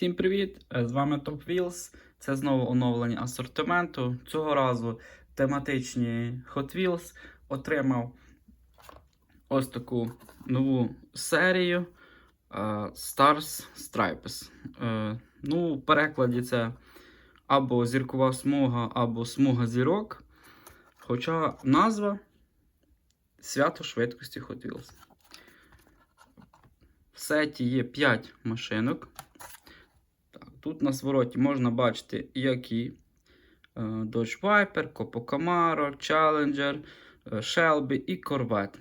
Всім привіт! Е, З вами Top Wheels. Це знову оновлення асортименту. Цього разу тематичні Hot Wheels отримав ось таку нову серію е, Stars Stripes. Е, Ну, в перекладі це або зіркова смуга, або смуга зірок. Хоча назва свято швидкості Hot Wheels. В сеті є 5 машинок. Тут на звороті можна бачити, які е, Dodge Viper, Copo Camaro, Challenger, е, Shelby і Corvette.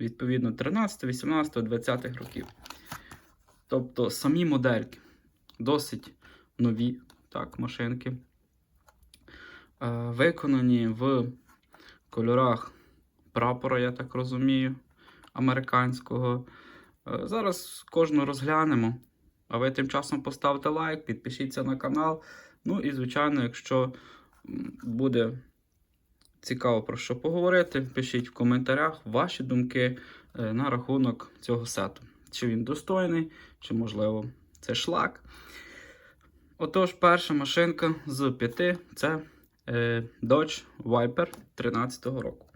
Відповідно, 13, 18, 20 років. Тобто самі модельки досить нові так, машинки. Е, Виконані в кольорах прапора, я так розумію, американського. Зараз кожну розглянемо. А ви тим часом поставте лайк, підпишіться на канал. Ну і, звичайно, якщо буде цікаво про що поговорити, пишіть в коментарях ваші думки е, на рахунок цього сету. Чи він достойний, чи, можливо, це шлак. Отож, перша машинка з п'яти це е, Dodge Viper 13-го року.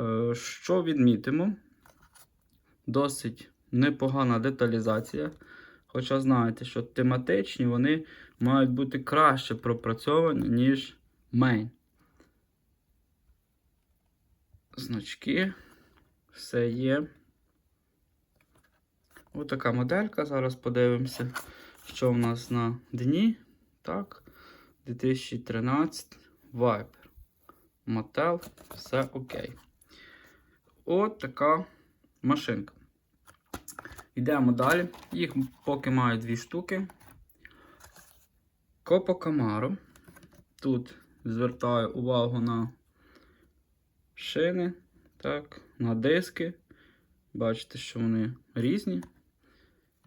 Е, що відмітимо? Досить непогана деталізація. Хоча знаєте, що тематичні вони мають бути краще пропрацьовані, ніж мейн. Значки. Все є. Ось така моделька. Зараз подивимося, що в нас на дні. Так. 2013 Viper. Мотел. Все окей. От така машинка. Йдемо далі. Їх поки маю дві штуки. Копо Камаро. Тут звертаю увагу на шини, так, на диски. Бачите, що вони різні.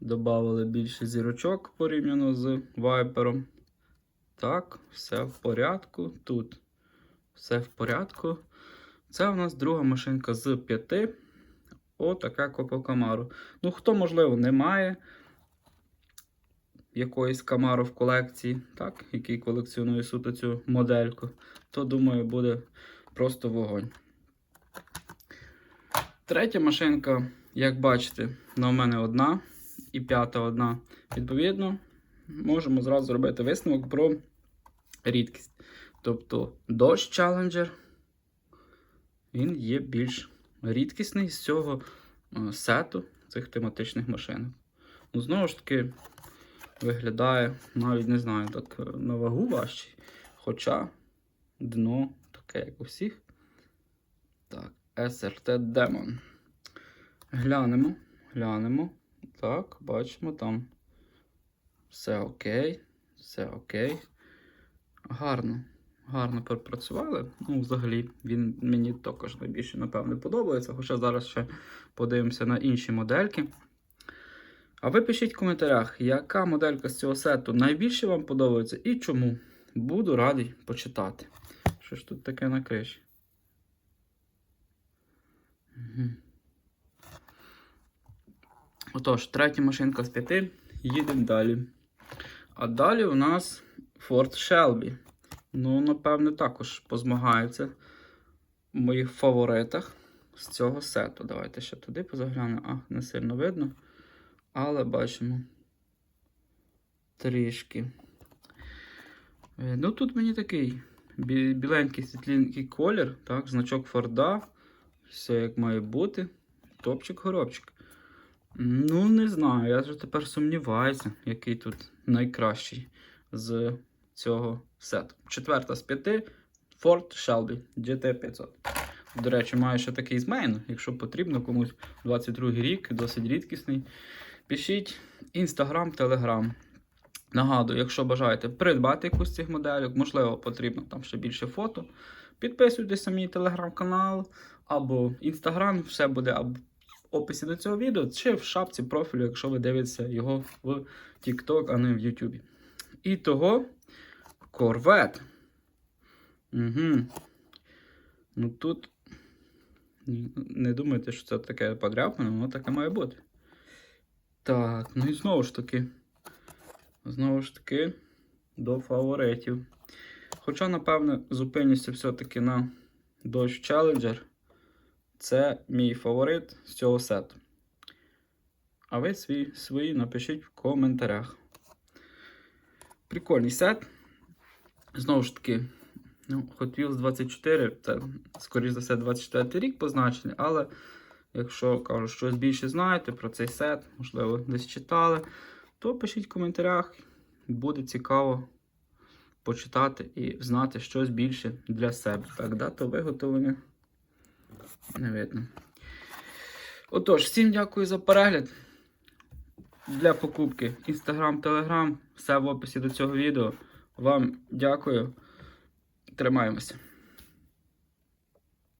Добавили більше зірочок порівняно з вайпером. Так, все в порядку. Тут все в порядку. Це у нас друга машинка з п'яти. Отака Копо Камару. Ну, хто, можливо, не має якоїсь Камару в колекції, так, який колекціонує суто цю модельку, то, думаю, буде просто вогонь. Третя машинка, як бачите, на мене одна і п'ята одна. Відповідно, можемо зразу зробити висновок про рідкість. Тобто Dodge Challenger, він є більш рідкісний з цього е, сету цих тематичних машинок. Ну, знову ж таки, виглядає, навіть не знаю, так е, на вагу важчий. Хоча дно таке, як у всіх. Так, SRT Demon. Глянемо, глянемо. Так, бачимо там. Все окей. Все окей. Гарно. Гарно пропрацювали. Ну, взагалі, він мені також найбільше, напевне, подобається. Хоча зараз ще подивимося на інші модельки. А ви пишіть в коментарях, яка моделька з цього сету найбільше вам подобається і чому. Буду радий почитати. Що ж тут таке на криші? Угу. Отож, третя машинка з п'яти. Їдемо далі. А далі у нас Ford Shelby. Ну, напевне, також позмагається в моїх фаворитах з цього сету. Давайте ще туди позаглянемо. А, не сильно видно. Але бачимо трішки. Е, Ну, тут мені такий біленький світлінький колір, так, значок Форда. Все як має бути. Топчик-горобчик. Ну, не знаю, я вже тепер сумніваюся, який тут найкращий з цього сету. Четверта з п'яти Ford Shelby GT500. До речі, маю ще такий з мейну, якщо потрібно комусь 22 рік, досить рідкісний. Пишіть Інстаграм, Телеграм. Нагадую, якщо бажаєте придбати якусь з цих моделек, можливо, потрібно там ще більше фото. Підписуйтесь на мій телеграм-канал або інстаграм, все буде в описі до цього відео, чи в шапці профілю, якщо ви дивитеся його в TikTok, а не в YouTube. І того Корвет. Угу. Ну тут не думайте, що це таке подряпане, воно таке має бути. Так, ну і знову ж таки. знову ж таки до фаворитів. Хоча, напевне, зупинюся все-таки на Dodge Challenger. Це мій фаворит з цього сету. А ви свій, свої напишіть в коментарях. Прикольний сет. Знову ж таки, ну, Hot Wheels 24, це, скоріш за все, 24 рік позначений, але якщо кажу, щось більше знаєте про цей сет, можливо, десь читали, то пишіть в коментарях. Буде цікаво почитати і знати щось більше для себе. Так, дата виготовлення не видно. Отож, всім дякую за перегляд. Для покупки Instagram, Telegram, все в описі до цього відео. Вам дякую. Тримаємося.